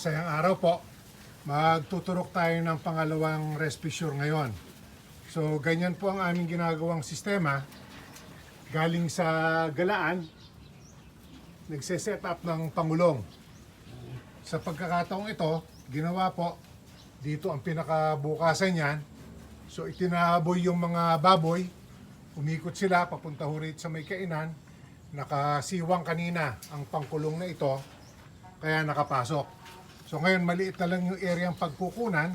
masayang araw po. Magtuturok tayo ng pangalawang respissure ngayon. So, ganyan po ang aming ginagawang sistema. Galing sa galaan, nagse-set up ng pangulong. Sa pagkakataong ito, ginawa po, dito ang pinakabukasan niyan. So, itinaboy yung mga baboy, umikot sila papunta ho sa may kainan. Nakasiwang kanina ang pangkulong na ito, kaya nakapasok. So ngayon maliit na lang yung area ang pagkukunan,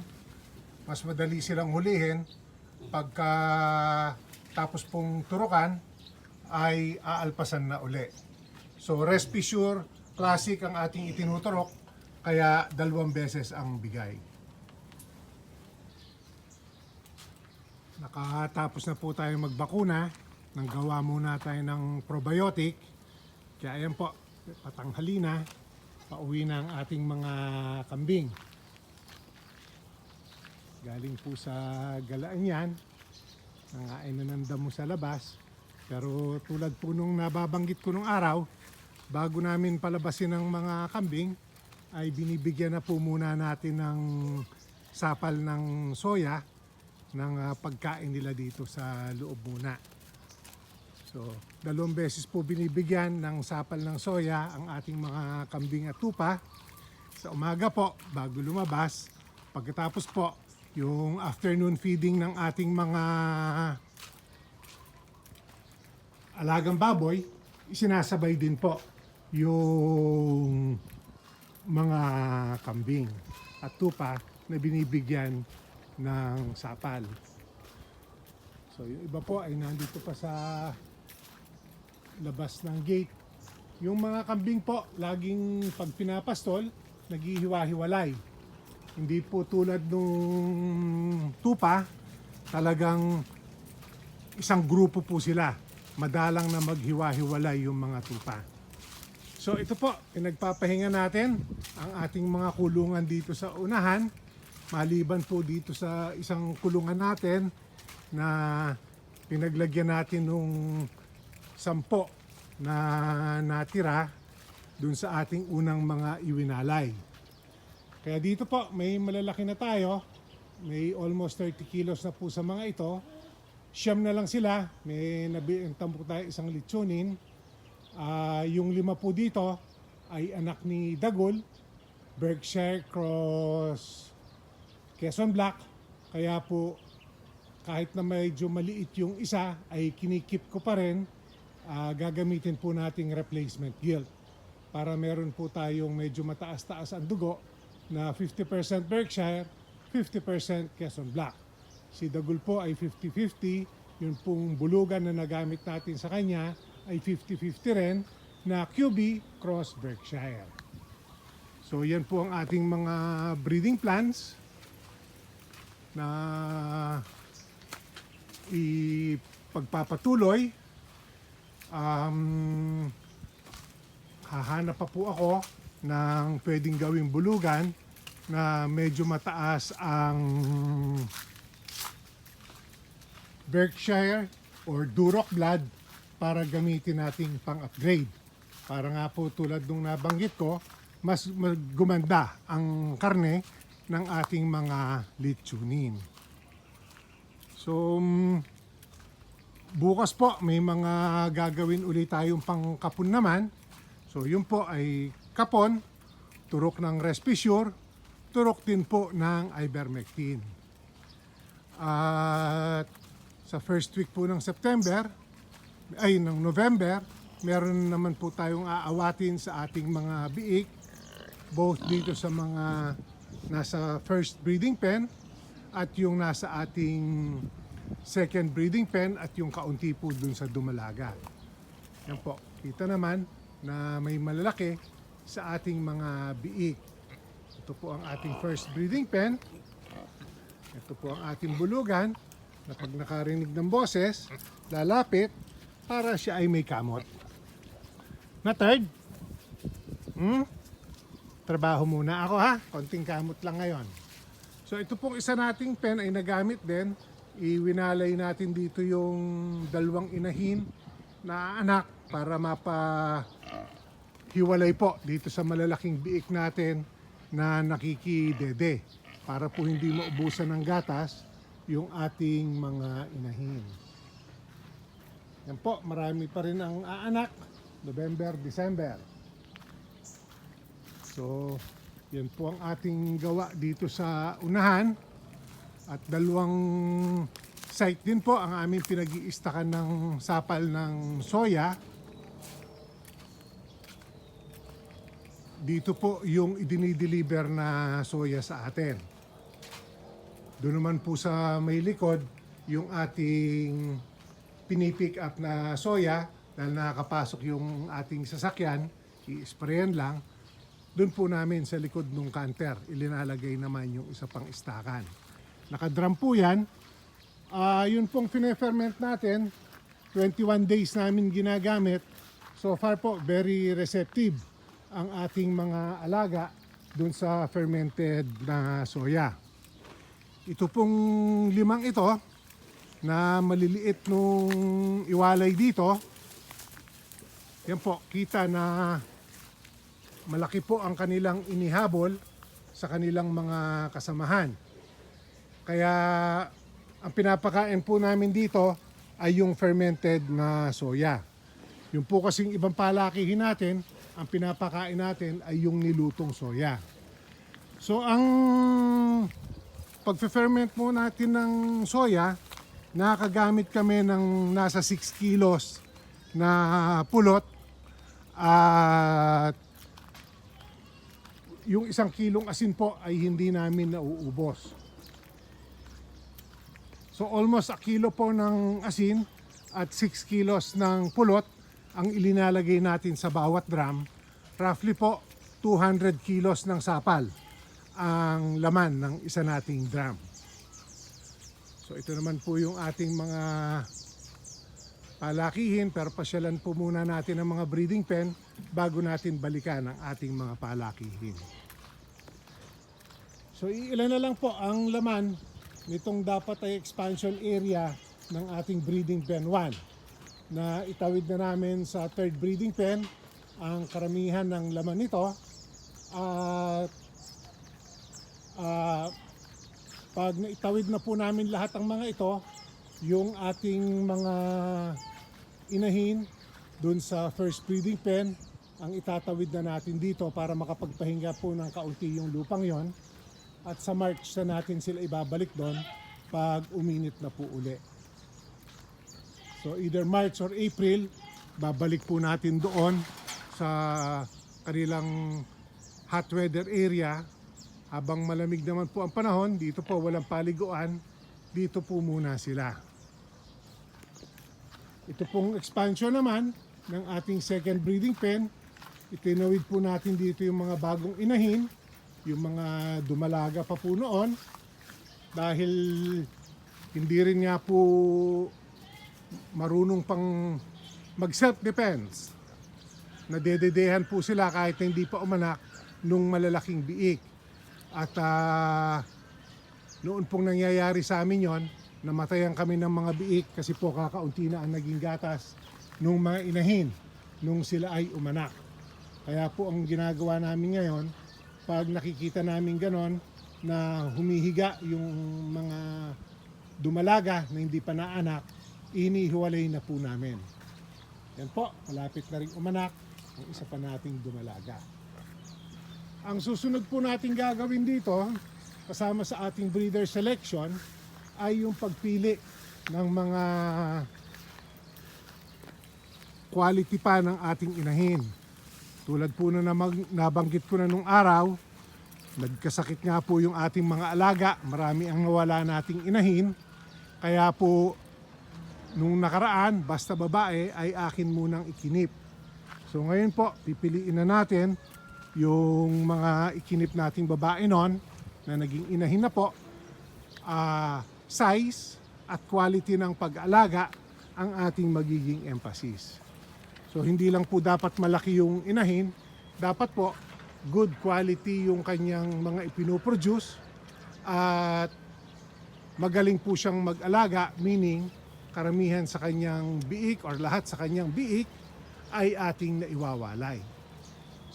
mas madali silang hulihin. Pagka tapos pong turukan, ay aalpasan na uli. So Respissure Classic ang ating itinuturok, kaya dalawang beses ang bigay. Nakatapos na po tayo magbakuna. Nanggawa muna tayo ng probiotic. Kaya ayan po, patanghali na. Pauwi na ang ating mga kambing. Galing po sa galaan yan. Nangain na ng damo sa labas. Pero tulad po nung nababanggit ko nung araw, bago namin palabasin ng mga kambing, ay binibigyan na po muna natin ng sapal ng soya ng ah, pagkain nila dito sa loob muna. So, dalawang beses po binibigyan ng sapal ng soya ang ating mga kambing at tupa. Sa umaga po, bago lumabas. Pagkatapos po, yung afternoon feeding ng ating mga alagang baboy, isinasabay din po yung mga kambing at tupa na binibigyan ng sapal. So yung iba po ay nandito pa sa labas ng gate. Yung mga kambing po, laging pag pinapastol, naghihiwa-hiwalay. Hindi po tulad nung tupa, talagang isang grupo po sila. Madalang na maghiwa-hiwalay yung mga tupa. So ito po, pinagpapahinga natin ang ating mga kulungan dito sa unahan. Maliban po dito sa isang kulungan natin na pinaglagyan natin nung sampo na natira dun sa ating unang mga iwinalay. Kaya dito po, may malalaki na tayo. May almost 30 kilos na po sa mga ito. Siyam na lang sila. May nabintan po tayo isang litsunin. Ah, yung lima po dito ay anak ni Dagol, Berkshire Cross Quezon Black. Kaya po kahit na medyo maliit yung isa ay kinikip ko pa rin ah, gagamitin po nating replacement gilt para meron po tayong medyo mataas-taas ang dugo na 50% Berkshire, 50% Quezon Black. Si Dagul po ay 50-50, yung pong bulugan na nagamit natin sa kanya ay 50-50 rin na QB Cross Berkshire. So yan po ang ating mga breeding plans na ipagpapatuloy. Um, hahanap pa po ako ng pwedeng gawing bulugan na medyo mataas ang Berkshire or Duroc blood para gamitin nating pang-upgrade. Para nga po tulad nung nabanggit ko, mas gumanda ang karne ng ating mga litsunin. So, mm, bukas po may mga gagawin ulit tayong pangkapon naman. So, yun po ay kapon, turok ng Respissure, turok din po ng Ivermectin. At sa first week po ng September, ay ng November, meron naman po tayong aawatin sa ating mga biik, both dito sa mga nasa first breeding pen at yung nasa ating second breeding pen at yung kaunti po dun sa dumalaga. Yan po, kita naman na may malalaki sa ating mga biik. Ito po ang ating first breeding pen. Ito po ang ating bulugan na pag nakarinig ng boses, lalapit para siya ay may kamot. Na third? Hmm? Trabaho muna ako ha. Konting kamot lang ngayon. So ito pong isa nating pen ay nagamit din. Iwinalay natin dito yung dalawang inahin na anak para mapa hiwalay po dito sa malalaking biik natin na nakikidede para po hindi maubusan ng gatas yung ating mga inahin. Yan po, marami pa rin ang aanak. November, December. So, yan po ang ating gawa dito sa unahan. At dalawang site din po ang aming pinag-iistakan ng sapal ng soya. Dito po yung idinideliver na soya sa atin. Doon naman po sa may likod, yung ating pinipick up na soya dahil nakakapasok yung ating sasakyan, i-sprayan lang. Doon po namin sa likod ng canter, ilinalagay naman yung isa pang istakan. Nakadrum po yan. Ah, yun pong fine-ferment natin, 21 days namin ginagamit. So far po, very receptive ang ating mga alaga doon sa fermented na soya. Ito pong limang ito na maliliit nung iwalay dito. Yan po, kita na malaki po ang kanilang inihabol sa kanilang mga kasamahan. Kaya ang pinapakain po namin dito ay yung fermented na soya. Yung po kasing ibang palakihin natin, ang pinapakain natin ay yung nilutong soya. So ang pag-ferment mo natin ng soya, nakagamit kami ng nasa 6 kilos na pulot at yung isang kilong asin po ay hindi namin nauubos. So almost a kilo po ng asin at 6 kilos ng pulot ang ilinalagay natin sa bawat drum. Roughly po 200 kilos ng sapal ang laman ng isa nating drum. So ito naman po yung ating mga palakihin pero pasyalan po muna natin ang mga breeding pen bago natin balikan ang ating mga palakihin. So ilan na lang po ang laman nitong dapat ay expansion area ng ating breeding pen 1 na itawid na namin sa third breeding pen ang karamihan ng laman nito at ah, pag naitawid na po namin lahat ang mga ito yung ating mga inahin dun sa first breeding pen ang itatawid na natin dito para makapagpahinga po ng kaunti yung lupang yon at sa March na natin sila ibabalik doon pag uminit na po uli. So either March or April, babalik po natin doon sa kanilang hot weather area. Habang malamig naman po ang panahon, dito po walang paliguan, dito po muna sila. Ito pong expansion naman ng ating second breeding pen. Itinawid po natin dito yung mga bagong inahin, yung mga dumalaga pa po noon. Dahil hindi rin nga po marunong pang mag self-defense. Nadededehan po sila kahit hindi pa umanak nung malalaking biik. At ah, noon pong nangyayari sa amin yon, namatayan kami ng mga biik kasi po kakaunti na ang naging gatas nung mga inahin nung sila ay umanak. Kaya po ang ginagawa namin ngayon, pag nakikita namin ganon na humihiga yung mga dumalaga na hindi pa naanak, inihiwalay na po namin. Yan po, malapit na rin umanak ang isa pa nating dumalaga. Ang susunod po natin gagawin dito, kasama sa ating breeder selection, ay yung pagpili ng mga quality pa ng ating inahin. Tulad po na nabanggit ko na nung araw, nagkasakit nga po yung ating mga alaga, marami ang nawala nating inahin. Kaya po, nung nakaraan, basta babae ay akin munang ikinip. So ngayon po, pipiliin na natin yung mga ikinip nating babae nun na naging inahin na po. Ah, size at quality ng pag-alaga ang ating magiging emphasis. So hindi lang po dapat malaki yung inahin, dapat po good quality yung kanyang mga ipinoproduce at magaling po siyang mag-alaga, meaning karamihan sa kanyang biik or lahat sa kanyang biik ay ating naiwawalay.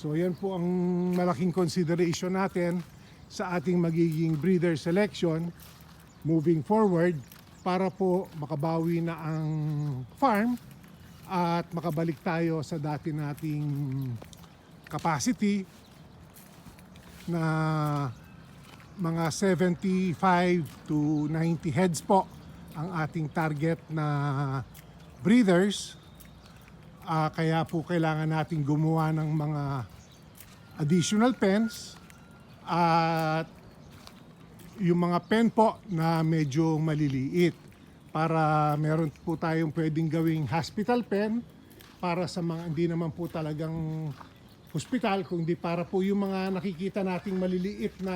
So yan po ang malaking consideration natin sa ating magiging breeder selection moving forward para po makabawi na ang farm at makabalik tayo sa dati nating capacity na mga 75 to 90 heads po ang ating target na breeders. Ah, kaya po kailangan natin gumawa ng mga additional pens at yung mga pen po na medyo maliliit para meron po tayong pwedeng gawing hospital pen para sa mga hindi naman po talagang hospital kundi para po yung mga nakikita nating maliliit na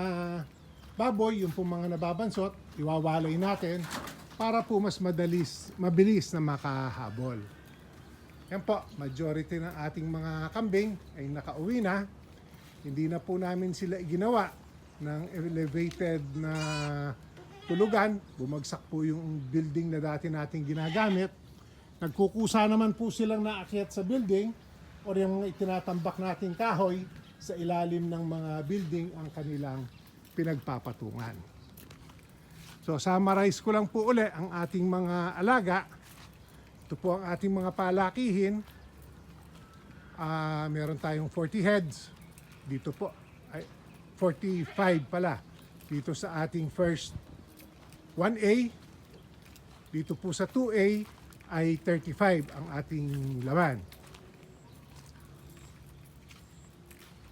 baboy, yung po mga nababansot, iwawalay natin para po mas madalis, mabilis na makahabol. Yan po, majority ng ating mga kambing ay nakauwi na. Hindi na po namin sila ginawa ng elevated na tulugan. Bumagsak po yung building na dati nating ginagamit. Nagkukusa naman po silang naakyat sa building o yung itinatambak nating kahoy sa ilalim ng mga building ang kanilang pinagpapatungan. So summarize ko lang po uli ang ating mga alaga. Ito po ang ating mga palakihin. Ah, meron tayong 40 heads. Dito po, ay 45 pala. Dito sa ating first 1A. Dito po sa 2A ay 35 ang ating laman.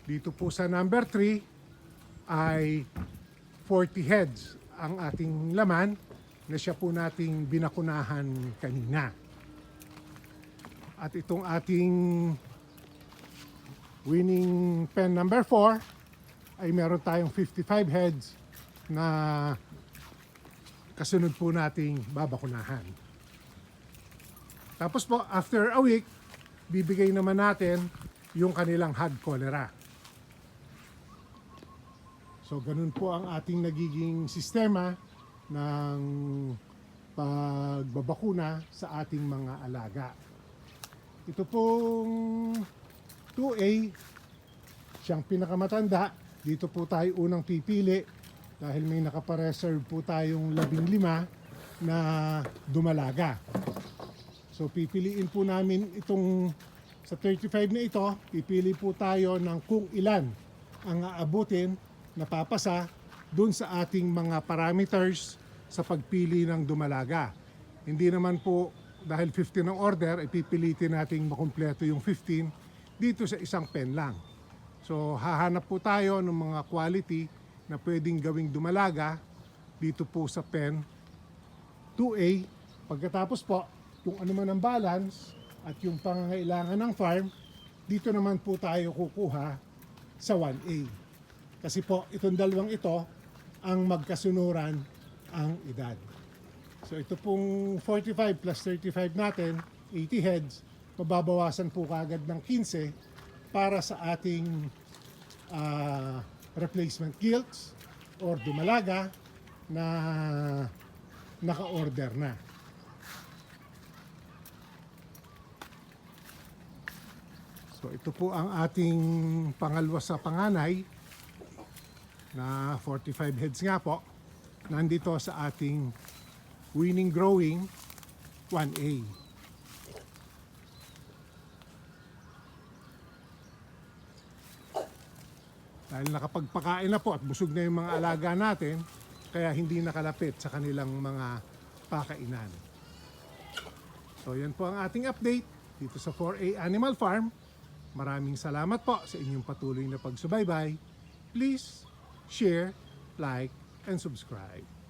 Dito po sa number 3 ay 40 heads ang ating laman na siya po nating binakunahan kanina. At itong ating winning pen number 4 ay meron tayong 55 heads na kasunod po nating babakunahan. Tapos po, after a week, bibigay naman natin yung kanilang hog cholera. So ganun po ang ating nagiging sistema ng pagbabakuna sa ating mga alaga. Ito pong 2A, siyang pinakamatanda. Dito po tayo unang pipili dahil may nakapareserve po tayong labing lima na dumalaga. So pipiliin po namin itong sa 35 na ito, pipili po tayo ng kung ilan ang aabutin na papasa dun sa ating mga parameters sa pagpili ng dumalaga. Hindi naman po dahil 15 ang order, ipipilitin nating makumpleto yung 15 dito sa isang pen lang. So hahanap po tayo ng mga quality na pwedeng gawing dumalaga dito po sa pen 2A. Pagkatapos po, kung ano man ang balance at yung pangangailangan ng farm, dito naman po tayo kukuha sa 1A. Kasi po, itong dalawang ito ang magkasunuran ang edad. So ito pong 45 plus 35 natin, 80 heads, mababawasan po kagad ng 15 para sa ating ah, replacement gilts or dumalaga na naka-order na. So ito po ang ating pangalwa sa panganay na 45 heads nga po. Nandito sa ating winning growing 1A. Dahil nakapagpakain na po at busog na yung mga alaga natin, kaya hindi nakalapit sa kanilang mga pakainan. So yan po ang ating update dito sa 4A Animal Farm. Maraming salamat po sa inyong patuloy na pagsubaybay. Please share, like, and subscribe.